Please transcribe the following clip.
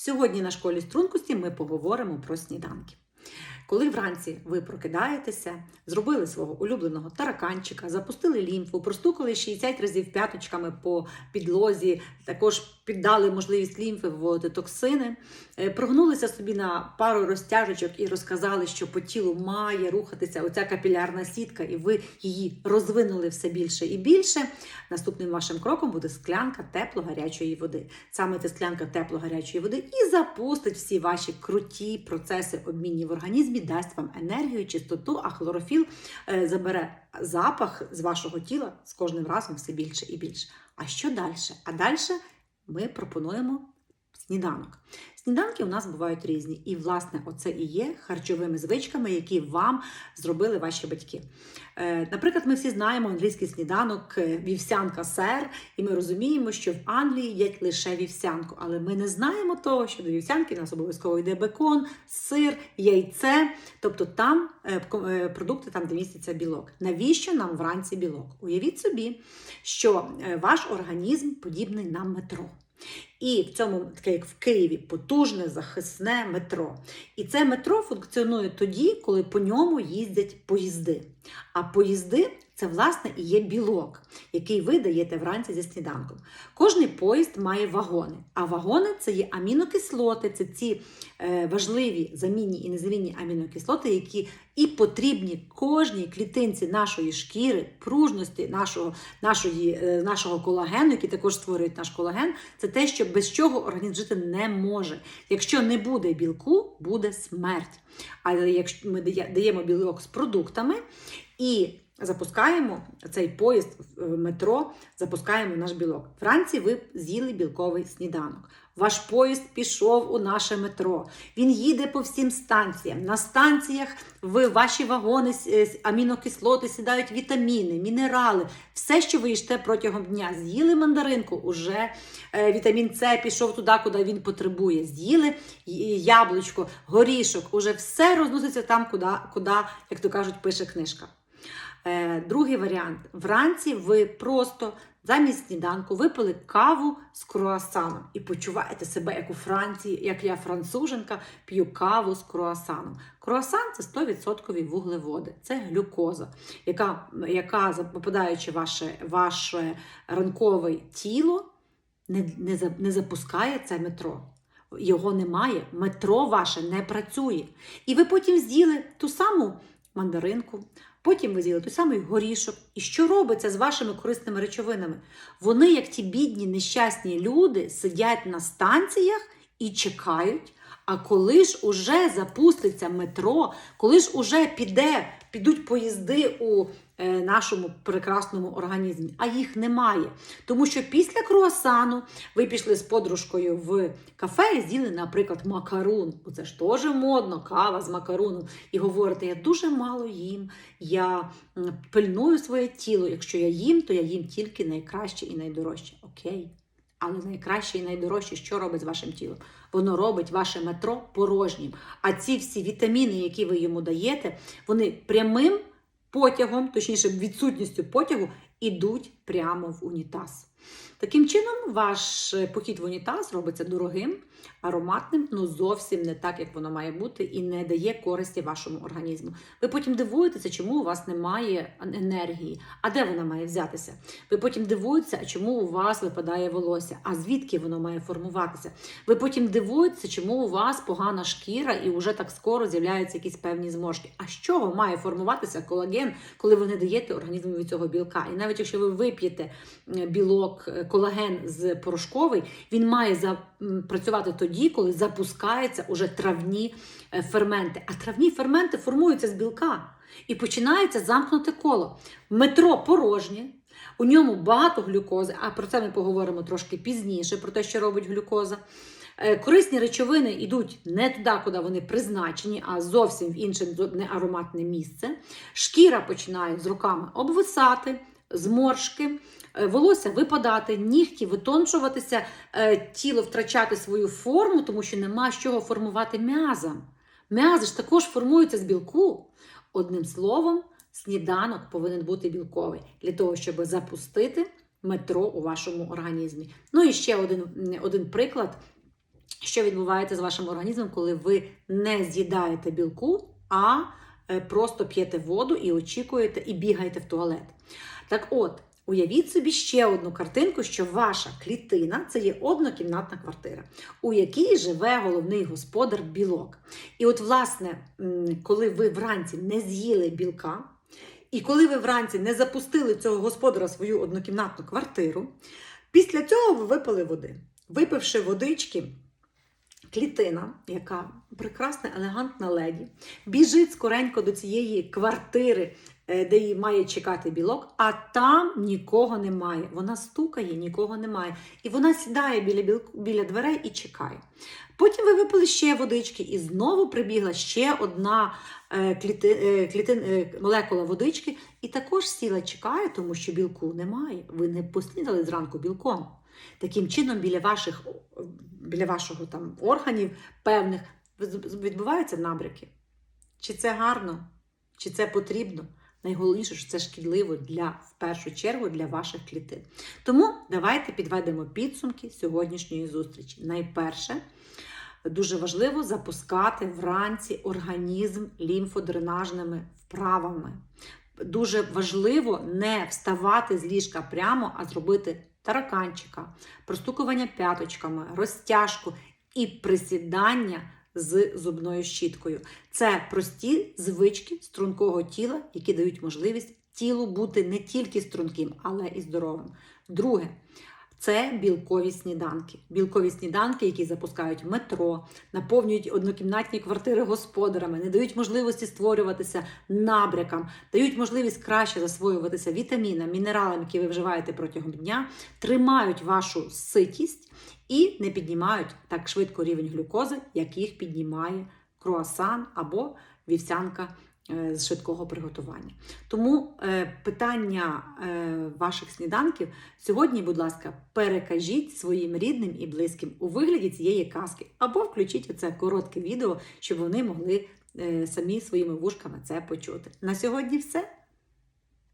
Сьогодні на школі стрункості ми поговоримо про сніданки. Коли вранці ви прокидаєтеся, зробили свого улюбленого тараканчика, запустили лімфу, простукали 60 разів п'яточками по підлозі, також піддали можливість лімфи виводити токсини, е, прогнулися собі на пару розтяжечок і розказали, що по тілу має рухатися оця капілярна сітка, і ви її розвинули все більше і більше. Наступним вашим кроком буде склянка тепло-гарячої води. Саме ця склянка тепло-гарячої води і запустить всі ваші круті процеси обмінні в організмі, дасть вам енергію, чистоту, а хлорофіл е, забере запах з вашого тіла з кожним разом все більше і більше. А що далі? А далі ми пропонуємо сніданок. Сніданки у нас бувають різні. І, власне, оце і є харчовими звичками, які вам зробили ваші батьки. Е, Наприклад, ми всі знаємо англійський сніданок е, вівсянка сер, і ми розуміємо, що в Англії їдять лише вівсянку. Але ми не знаємо того, що до вівсянки нас обов'язково йде бекон, сир, яйце. Тобто там е, продукти, там, де міститься білок. Навіщо нам вранці білок? Уявіть собі, що ваш організм подібний на метро. І в цьому таке, як в Києві, потужне захисне метро. І це метро функціонує тоді, коли по ньому їздять поїзди. А поїзди це власне і є білок, який ви даєте вранці зі сніданком. Кожний поїзд має вагони, а вагони це є амінокислоти, це ці е, важливі замінні і незамінні амінокислоти, які і потрібні кожній клітинці нашої шкіри, пружності нашого, нашої, е, нашого колагену, який також створюють наш колаген. Це те, що без чого організм жити не може. Якщо не буде білку, буде смерть. Але якщо ми даємо білок з продуктами і запускаємо цей поїзд в метро, запускаємо наш білок. Вранці ви з'їли білковий сніданок. Ваш поїзд пішов у наше метро. Він їде по всім станціям. На станціях в ваші вагони е, амінокислоти сідають вітаміни, мінерали, все, що ви їсте протягом дня. З'їли мандаринку, уже е, вітамін С пішов туди, куди він потребує. З'їли яблучко, горішок, уже все розноситься там, куди, куди як то кажуть, пише книжка. Е, другий варіант. Вранці ви просто замість сніданку випили каву з круасаном і почуваєте себе як у Франції, як я француженка, п'ю каву з круасаном. Круасан це 100% вуглеводи, це глюкоза, яка, яка попадаючи в ваше, ваше ранкове тіло, не, не, не запускає це метро. Його немає, метро ваше не працює. І ви потім з'їли ту саму мандаринку, потім ви з'їли той самий горішок. І що робиться з вашими корисними речовинами? Вони, як ті бідні, нещасні люди, сидять на станціях і чекають. А коли ж уже запуститься метро, коли ж уже піде, підуть поїзди у е, нашому прекрасному організмі, а їх немає. Тому що після круасану ви пішли з подружкою в кафе і з'їли, наприклад, макарун. Це ж теж модно, кава з макаруном. І говорите, я дуже мало їм, я пильную своє тіло. Якщо я їм, то я їм тільки найкраще і найдорожче. Окей. Але найкраще і найдорожче, що робить з вашим тілом? Воно робить ваше метро порожнім. А ці всі вітаміни, які ви йому даєте, вони прямим потягом, точніше, відсутністю потягу, ідуть прямо в унітаз. Таким чином, ваш е, похід в унітаз робиться дорогим, ароматним, ну зовсім не так, як воно має бути, і не дає користі вашому організму. Ви потім дивуєтеся, чому у вас немає енергії. А де вона має взятися? Ви потім дивуєтеся, чому у вас випадає волосся, а звідки воно має формуватися. Ви потім дивуєтеся, чому у вас погана шкіра і вже так скоро з'являються якісь певні зморшки. А з чого має формуватися колаген, коли ви не даєте організму від цього білка? І навіть якщо ви вип'єте е, білок, е, колаген з порошковий, він має за- м, працювати тоді, коли запускаються уже травні е, ферменти. А травні ферменти формуються з білка. І починається замкнуте коло. Метро порожнє, у ньому багато глюкози, а про це ми поговоримо трошки пізніше, про те, що робить глюкоза. Корисні речовини йдуть не туди, куди вони призначені, а зовсім в інше зо- неароматне місце. Шкіра починає з роками обвисати, зморшки, е, волосся випадати, нігті витончуватися, е, тіло втрачати свою форму, тому що нема з чого формувати м'язам. М'язи ж також формуються з білку. Одним словом, сніданок повинен бути білковий для того, щоб запустити метро у вашому організмі. Ну і ще один, один приклад що відбувається з вашим організмом, коли ви не з'їдаєте білку, а просто п'єте воду і очікуєте, і бігаєте в туалет. Так от, уявіть собі ще одну картинку, що ваша клітина це є однокімнатна квартира, у якій живе головний господар білок. І от, власне, коли ви вранці не з'їли білка, і коли ви вранці не запустили цього господара в свою однокімнатну квартиру, після цього ви випили води. Випивши водички, клітина, яка прекрасна, елегантна леді, біжить скоренько до цієї квартири, е, де її має чекати білок, а там нікого немає. Вона стукає, нікого немає. І вона сідає біля, білку, біля дверей і чекає. Потім ви випили ще водички, і знову прибігла ще одна е, кліти, е, клітин, е, молекула водички, і також сіла чекає, тому що білку немає. Ви не поснідали зранку білком. Таким чином, біля ваших біля вашого там органів певних відбуваються набряки. Чи це гарно, чи це потрібно? Найголовніше, що це шкідливо для, в першу чергу для ваших клітин. Тому давайте підведемо підсумки сьогоднішньої зустрічі. Найперше, дуже важливо запускати вранці організм лімфодренажними вправами. Дуже важливо не вставати з ліжка прямо, а зробити тараканчика, простукування п'яточками, розтяжку і присідання з зубною щіткою. Це прості звички стрункого тіла, які дають можливість тілу бути не тільки струнким, але і здоровим. Друге. Це білкові сніданки. Білкові сніданки, які запускають метро, наповнюють однокімнатні квартири господарами, не дають можливості створюватися набрякам, дають можливість краще засвоюватися вітамінам, мінералам, які ви вживаєте протягом дня, тримають вашу ситість і не піднімають так швидко рівень глюкози, як їх піднімає круасан або вівсянка з швидкого приготування. Тому е, питання е, ваших сніданків сьогодні, будь ласка, перекажіть своїм рідним і близьким у вигляді цієї казки, або включіть оце коротке відео, щоб вони могли е, самі своїми вушками це почути. На сьогодні все.